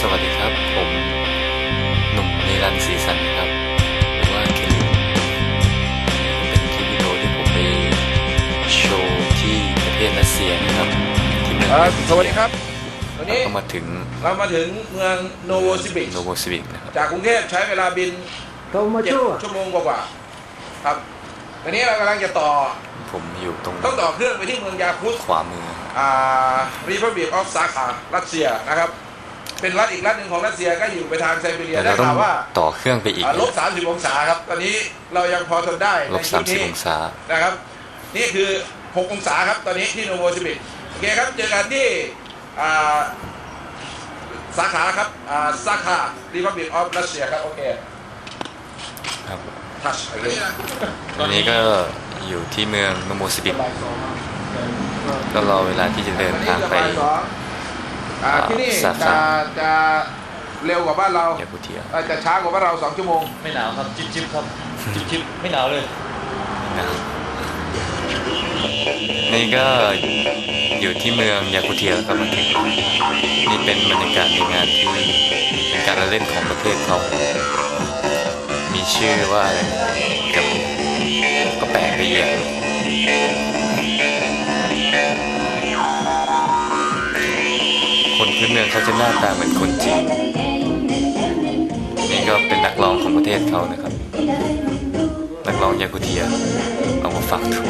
สวัสดีครับ ผมหนุ่มนิรันดร์ศรีสันนะครับหรือว่าเคลินเป็นคลิปวิดีโอที่ผมไปโชว์ที่ประเทศรัสเซียนะครับที่เมืองเอ่อสวัสดีครับวันแล้วนี้ก็มาถึงเรามาถึงเมืองโนโวซิบิกโนโวซิวิกนะครับจากกรุงเทพใช้เวลาบิน Toma เจ็ด chuva. ชั่วโมงกว่าๆครับวันนี้เรากำลังจะต่อผมอยู่ตรงต้องต่อเครื่องไปที่เมืองยาคุสขวามืออ่ารีพับบิกออฟสาขารัสเซียนะครับ เป็นรัฐอีกรัฐหนึ่งของรัสเซียก็อยู่ไปทางไซบีเรียแต่ได้เราต้อข่างวว่าต่อเครื่องไปอีกอ่าลบ30องศาครับ ตอนนี้เรายังพอทนได้ลบในสามที่สิบนี้องศานะครับ นี่คือ6องศาครับ ตอนนี้ที่โนโวซิบิกโอเคครับเจอกันที่อ่าสาขาครับอ่าสาขารีพับบิกออฟรัสเซียครับ โอเคครับทัชอะไรตอนนี้ก็อยู่ที่เมืองโนโวซิวิกก็รอเวลาที่จะเดินทางไปอ่า ที่นี่สาจะขาจะเร็วกว่าบ้านเรายากุเทียเอ่อจะช้ากว่าบ้านเรา2ชั่วโมง ไม่หนาวครับจิบจิบครับจิบจิบไม่หนาวเลยนะครับนี่ก็อยู่ที่เมืองยากุเทียแล้วครับมาถึงนี่เป็นบรรยากาศในงานที่เป็นการละเล่นของประเทศเขามีชื่อว่าอะไรกับก็แปลกไปอีกอย่ เมืองเขาจะหน้าตาเหมือนคนจีนนี่ก็เป็นนักร้องของประเทศเขานะครับ นักร้องยากุเทียเองมาฟังดู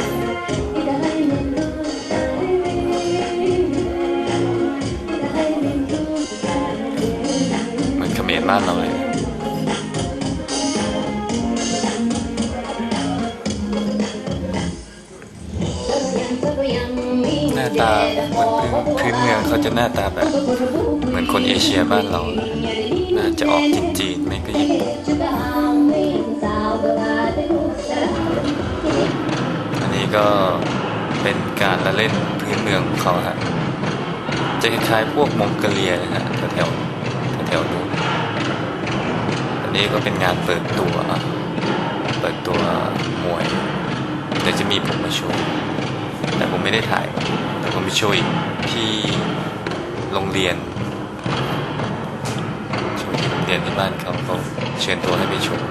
พื้นพื้นเมืองเขาจะหน้าตาแบบ เหมือนคนเอเชียบ้านเรา น่าจะออกจีนๆไม่ก็ญี่ปุ่นอันนี้ก็เป็นการละเล่นพื้นเมืองของเขาฮะจะคล้ายๆพวกมองโกเลียนะฮะแถวๆแถวๆนู้นอันนี้ก็เป็นงานเปิดตัว เปิดตัวมวยเดี๋ยวจะมีผมมาโชว์ แต่ผมไม่ได้ถ่าย แต่ผมไปโชว์อีกที่โรงเรียนโชว์ที่โรงเรียนที่บ้านเขาเขาเชิญตัวให้ไปโชว์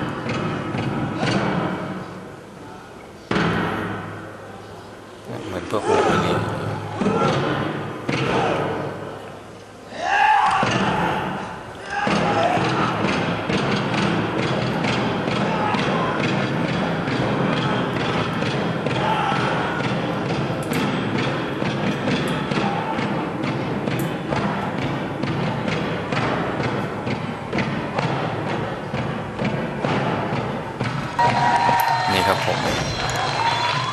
ครับผม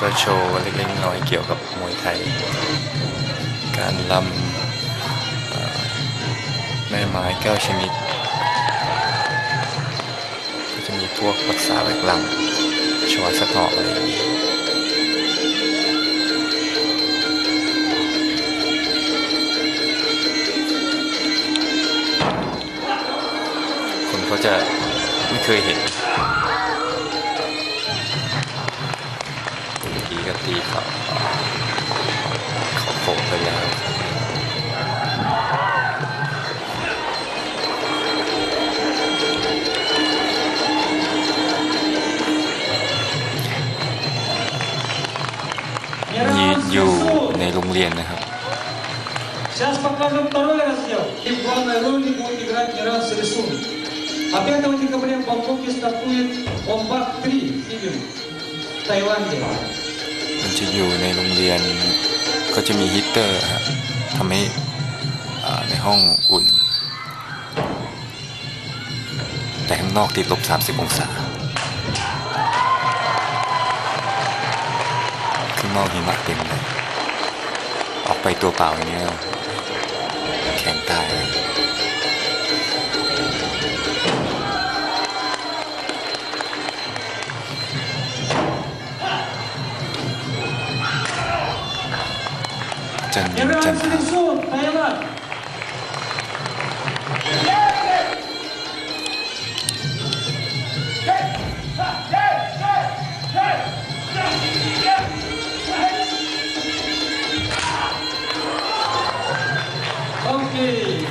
ก็โชว์เล็กๆน้อยเกี่ยวกับมวยไทย การลำแม่ไม้เก้าชนิด ก็จะมีพวกรักษาแบกลำชวาสะเทาะอะไรอย่างนี้คนเขาจะไม่เคยเห็น ตีก็ตีเขาเขาโผล่ไปแล้ว ยืนอยู่ในโรงเรียนนะครับ Сейчас покажем второй раздел. И в главной роли будет играть Геран Сарисун. А 5 декабря в Бангкоке стартует Бомбак 3 фильм в Таиланде. จะอยู่ในโรงเรียนก็จะมีฮีเตอร์ครับทำให้ในห้องอุ่น แต่ข้างนอกติดลบ 30 องศา ข้างนอกหิมะเต็มเลย ออกไปตัวเปล่าอย่างเนี้ยแข็งตาย จันทาโอเค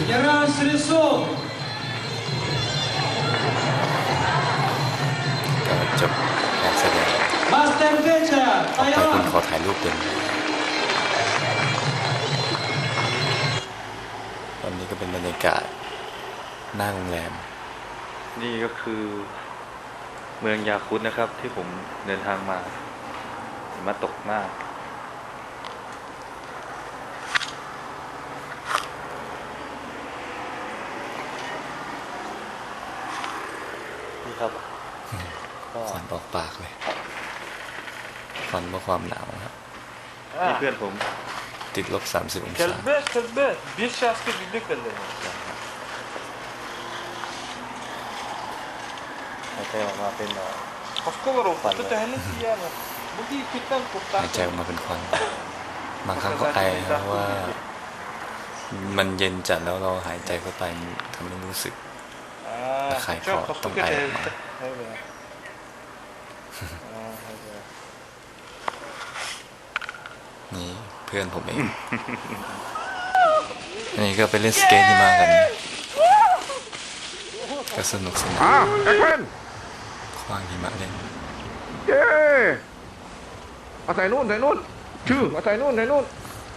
ยาราสริโซ จบการแสดง มาสเตอร์เวชขอบคุณขอถ่ายรูปเป็น นนี้ก็เป็นบรรยากาศหน้าโรงแรม นี่ก็คือเมืองยาคุตนะครับ ที่ผมเดินทางมาหิมาตกมาก นี่ครับก็ควันออกปากเลยควันเพราะความหนาวครับนี่เพื่อนผม ติดลบ 30 องศา Kelbe, kelbe. Bir şahsı bildik kelbe. หายใจออกมาเป็นเอ่อ Koskolar oldu. Tut hele siyah. Bu değil kütten หายใจ kurtar. ออกมาเป็นควัน บางครั้งก็ไอครับว่า มันเย็นจัดแล้วเราหายใจเข้าไปมันทำให้รู้สึก Aa, Bakay çok ko, koskolar tong ayaw mo. evde. Evet. Aa, hadi. นี่เพื่อนผมเอง อันนี้ก็ไปเล่นสเกตที่มากัน ก็สนุกสนานอ้าวแอคชั่นคว้างหิมะเล่นเย้เอาใส่นู่นใส่นู่นชื่อเอาใส่นู่นใส่นู่น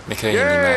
ไม่เคยเห็นเย้หิมะ